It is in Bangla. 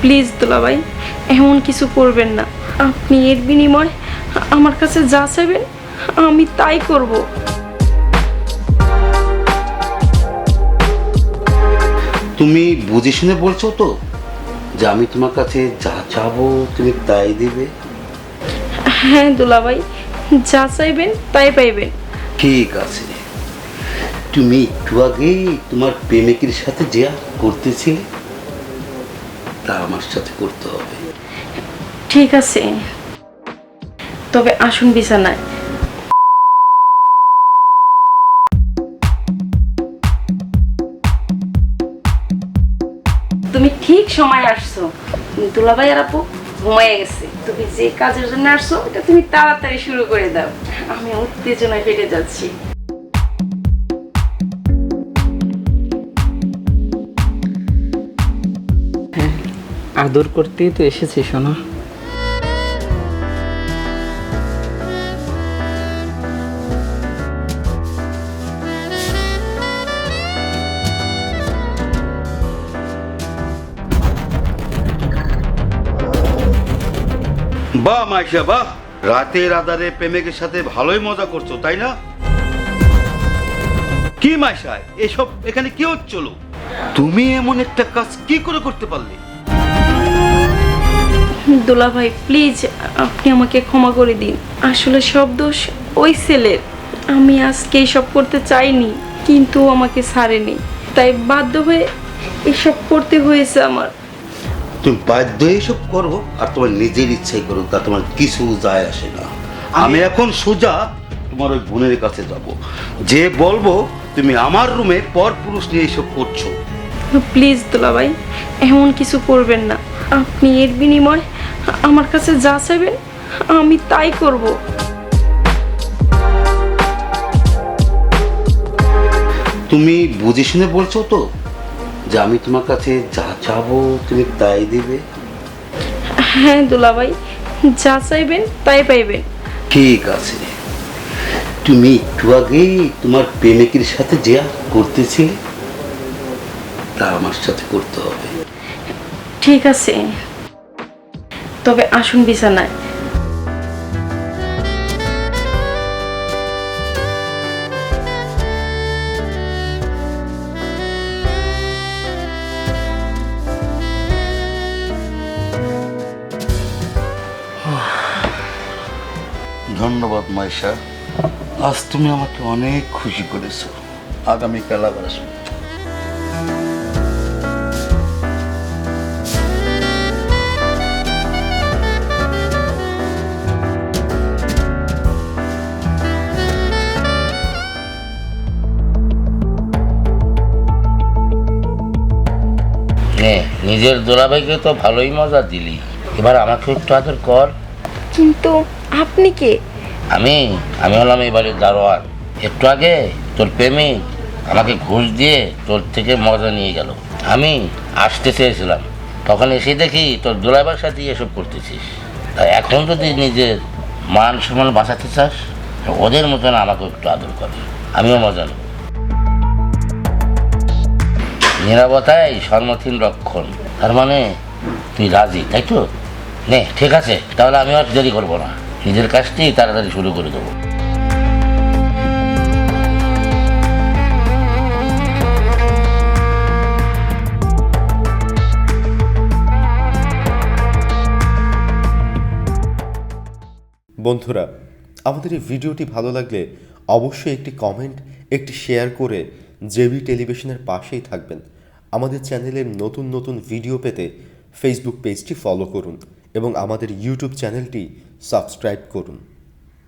প্লিজ দুলাভাই এমন কিছু করবেন না। আপনি এর বিনিময় আমার কাছে যা চাইবেন আমি তাই করব। তুমি বুঝে শুনে বলছো তো যে আমি তোমার কাছে যা চাবো তুমি তাই দিবে। হ্যাঁ দুলাভাই যা চাইবেন তাই পাইবেন। ঠিক আছে। তুমি একটু আগেই তোমার প্রেমিকের সাথে যে করতেছিলে তা আমার সাথে করতে হবে। ঠিক আছে। তবে আসুন বিছানায়। তুমি ঠিক সময় আসছো। দুলাভাই আর আপু ঘুমায় গেছে। তুমি যে কাজের জন্য আসছো এটা তুমি তাড়াতাড়ি শুরু করে দাও। আমি উত্তেজনায় ফেটে যাচ্ছি। আদর করতেই তো এসেছি শোনা বাহ, মাইশা, বাহ। রাতের আধারে প্রেমিকের সাথে ভালোই মজা করছ, তাই না? কি, মাইশা, এসব এখানে কি হচ্ছিল? তুমি এমন একটা কাজ কি করে করতে পারলে? দুলাভাই প্লিজ আপনি আমাকে ক্ষমা করে দিন। আসলে সব দোষ ওই ছেলের। আমি আজকে এসব করতে চাইনি কিন্তু আমাকে ছাড়েনি। তাই বাধ্য হয়ে এসব করতে হয়েছে আমার। তুমি বাধ্য হয়ে এসব করো আর তোমার নিজের ইচ্ছাই করো তা তোমার কিছু যায় আসে না। আমি এখন সোজা তোমার ওই বোনের কাছে যাব। যে বলব তুমি আমার রুমে পর পুরুষ নিয়ে এসব করছ। প্লিজ দুলাভাই এমন কিছু করবেন না। আপনি এর বিনিময় আমার কাছে যা চাইবেন আমি তাই করব। তুমি বুঝে শুনে বলছো তো যে আমি তোমার কাছে যা চাবো তুমি তাই দিবে? হ্যাঁ দুলাভাই যা চাইবেন তাই পাইবেন। ঠিক আছে। তুমি একটু আগেই তোমার প্রেমিকের সাথে যে করতেছিলে তা আমার সাথে করতে হবে। ঠিক আছে। তবে আসুন বিছানায়। ধন্যবাদ মাইশা। আজ তুমি আমাকে অনেক খুশি করেছ। আগামীকাল আবার আসব। নে নিজের দোলাভাইকে তো ভালোই মজা দিলি। এবার আমাকে একটু আদর কর। কিন্তু আপনি কে? আমি আমি হলাম এই বাড়ির দারোয়ান। একটু আগে তোর প্রেমিক আমাকে ঘুষ দিয়ে তোর থেকে মজা নিয়ে গেল। আমি আসতে চেয়েছিলাম। তখন এসে দেখি তোর দোলাবার সাথে এসব করতেছিস। তা এখন যদি নিজের মান সম্মান বাঁচাতে চাস ওদের মতন আমাকে একটু আদর কর। আমিও মজা নেব। নিরাপত্তাই সর্মথীন রক্ষণ। তার মানে তুই রাজি, তাই তো? নে, ঠিক আছে, তাহলে আমি আর দেরি করব না। নিজের কাজটি তাড়াতাড়ি শুরু করে দেবো। বন্ধুরা, আমাদের এই ভিডিওটি ভালো লাগলে অবশ্যই একটি কমেন্ট, একটি শেয়ার করে জেবি টেলিভিশনের পাশেই থাকবেন। আমাদের চ্যানেলের নতুন নতুন ভিডিও পেতে ফেসবুক পেজটি ফলো করুন এবং আমাদের ইউটিউব চ্যানেলটি সাবস্ক্রাইব করুন।